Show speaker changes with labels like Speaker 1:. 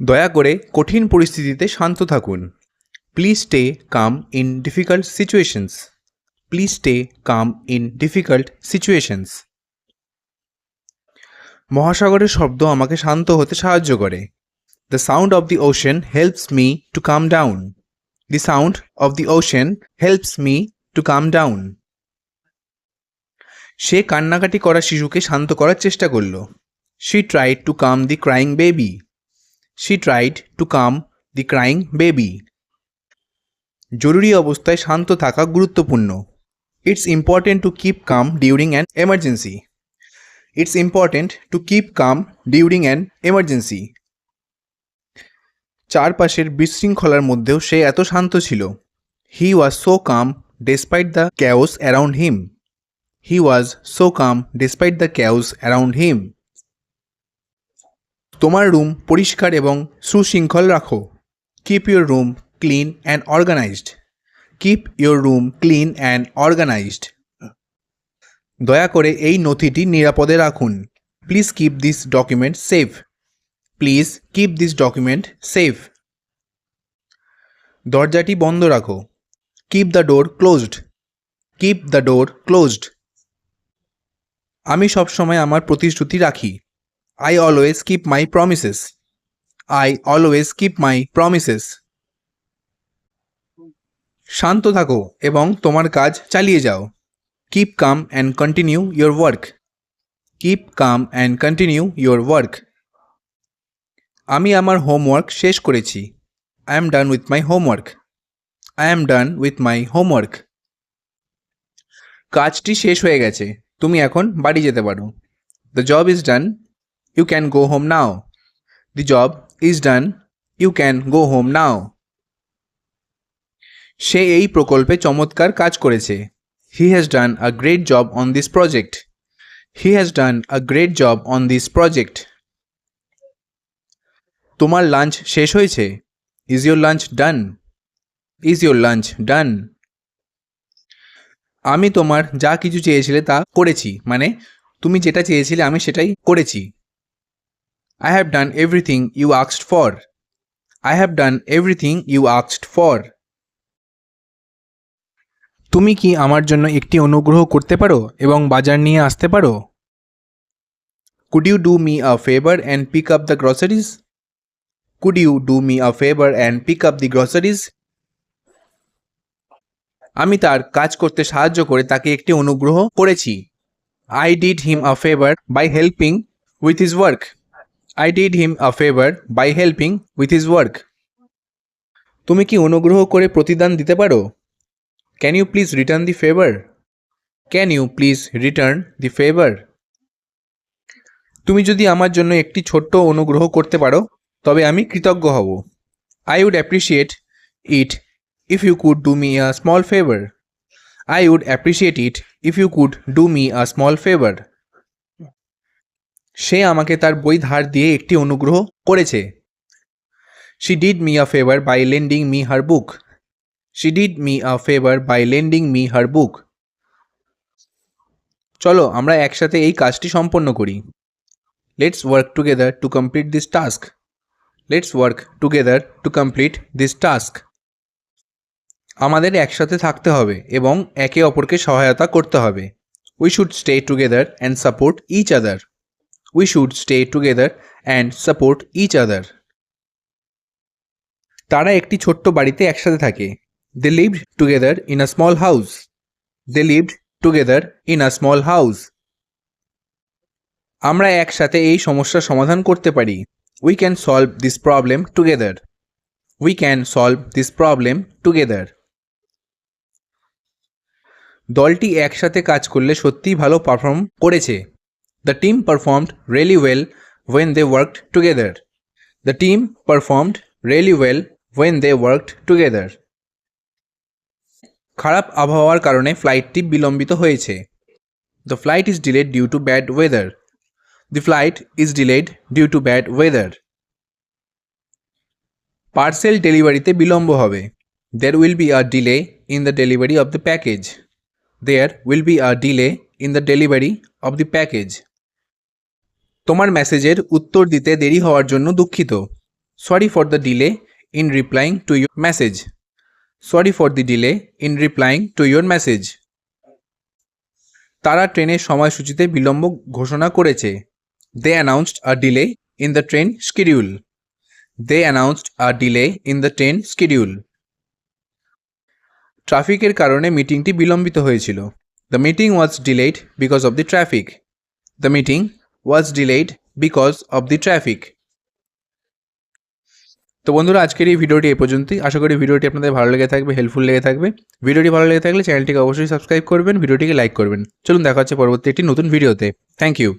Speaker 1: দয়া করে কঠিন পরিস্থিতিতে শান্ত থাকুন। Please stay calm in difficult situations please stay calm in difficult situations মহাসাগরের শব্দ আমাকে শান্ত হতে সাহায্য করে। The sound of the ocean helps me to calm down the sound of the ocean helps me to calm down সে কান্নাকাটি করা শিশুকে শান্ত করার চেষ্টা করল। She tried to calm the crying baby she tried to calm the crying baby জরুরি অবস্থায় শান্ত থাকা গুরুত্বপূর্ণ। It's important to keep calm during an emergency it's important to keep calm during an emergency চারপাশের বিশৃঙ্খলার মধ্যেও সে এত শান্ত ছিল। He was so calm despite the chaos around him he was so calm despite the chaos around him তোমার room পরিষ্কার এবং সুশৃঙ্খল রাখো। Keep your room clean and organised keep your room clean and organised দয়া করে এই নথিটি নিরাপদে রাখুন। Please keep this document safe please keep this document safe দরজাটি বন্ধ রাখো। Keep the door closed keep the door closed আমি সবসময় আমার প্রতিশ্রুতি রাখি। I always keep my promises I always keep my promises শান্ত থাকো এবং তোমার কাজ চালিয়ে যাও। Keep calm and continue your work keep calm and continue your work আমি আমার হোমওয়ার্ক শেষ করেছি। I am done with my homework I am done with my homework কাজটি শেষ হয়ে গেছে। তুমি এখন বাড়ি যেতে পারো। The job is done you can go home now the job is done you can go home now সে এই প্রকল্পে চমৎকার কাজ করেছে। He has done a great job on this project he has done a great job on this project তোমার lunch শেষ হয়েছে? Is your lunch done is your lunch done আমি তোমার যা কিছু চেয়েছিলে তা করেছি। মানে তুমি যেটা চেয়েছিলে আমি সেটাই করেছি। I have done everything you আক্সড for I have done everything you আক্সড for তুমি কি আমার জন্য একটি অনুগ্রহ করতে পারো এবং বাজার নিয়ে আসতে পারো? Could you do me a favour and pick up the groceries could you do me a favour and pick up the groceries আমি তার কাজ করতে সাহায্য করে তাকে একটি অনুগ্রহ করেছি। I did him a favour by helping with his work I did him a favour by helping with his work তুমি কি অনুগ্রহ করে প্রতিদান দিতে পারো? Can you please return the favour can you please return the favour তুমি যদি আমার জন্য একটি ছোট্ট অনুগ্রহ করতে পারো, তবে আমি কৃতজ্ঞ হব। I would appreciate it if you could do me a small favour I would appreciate it if you could do me a small favour সে আমাকে তার বই ধার দিয়ে একটি অনুগ্রহ করেছে। She did me a favour by lending me her book she did me a favour by lending me her book চলো, আমরা একসাথে এই কাজটি সম্পন্ন করি। Let's work together to complete this task let's work together to complete this task আমাদের একসাথে থাকতে হবে এবং একে অপরকে সহায়তা করতে হবে। We should stay together and support each other we should stay together and support each other তারা একটি ছোট্ট বাড়িতে একসাথে থাকে। They lived together in a small house they lived together in a small house আমরা একসাথে এই সমস্যার সমাধান করতে পারি। We can solve this problem together we can solve this problem together দলটি একসাথে কাজ করলে সত্যিই ভালো পারফর্ম করেছে। The team performed really well when they worked together the team performed really well when they worked together খারাপ আবহাওয়ার কারণে ফ্লাইটটি বিলম্বিত হয়েছে। The flight is delayed due to bad weather the flight is delayed due to bad weather parcel ডেলিভারিতে বিলম্ব হবে। There will be a delay in the delivery of the package there will be a delay in the delivery of the package তোমার মেসেজের উত্তর দিতে দেরি হওয়ার জন্য দুঃখিত। Sorry for the delay in replying to your message sorry for the delay in replying to your message তারা ট্রেনের সময়সূচিতে বিলম্ব ঘোষণা করেছে। They announced a delay in the train schedule they announced a delay in the train schedule ট্রাফিকের কারণে মিটিংটি বিলম্বিত হয়েছিল। The meeting was delayed because of the traffic the meeting was delayed because of the traffic তো বন্ধুরা, আজকের এই ভিডিওটি এ পর্যন্তই। আশা করি ভিডিওটি আপনাদের ভালো লেগে থাকবে হেল্পফুল লেগে থাকবে। ভিডিওটি ভালো লেগে থাকলে চ্যানেলটিকে অবশ্যই সাবস্ক্রাইব করবেন, ভিডিওটিকে লাইক করবেন। চলুন দেখা হচ্ছে পরবর্তী একটি নতুন ভিডিওতে। Thank you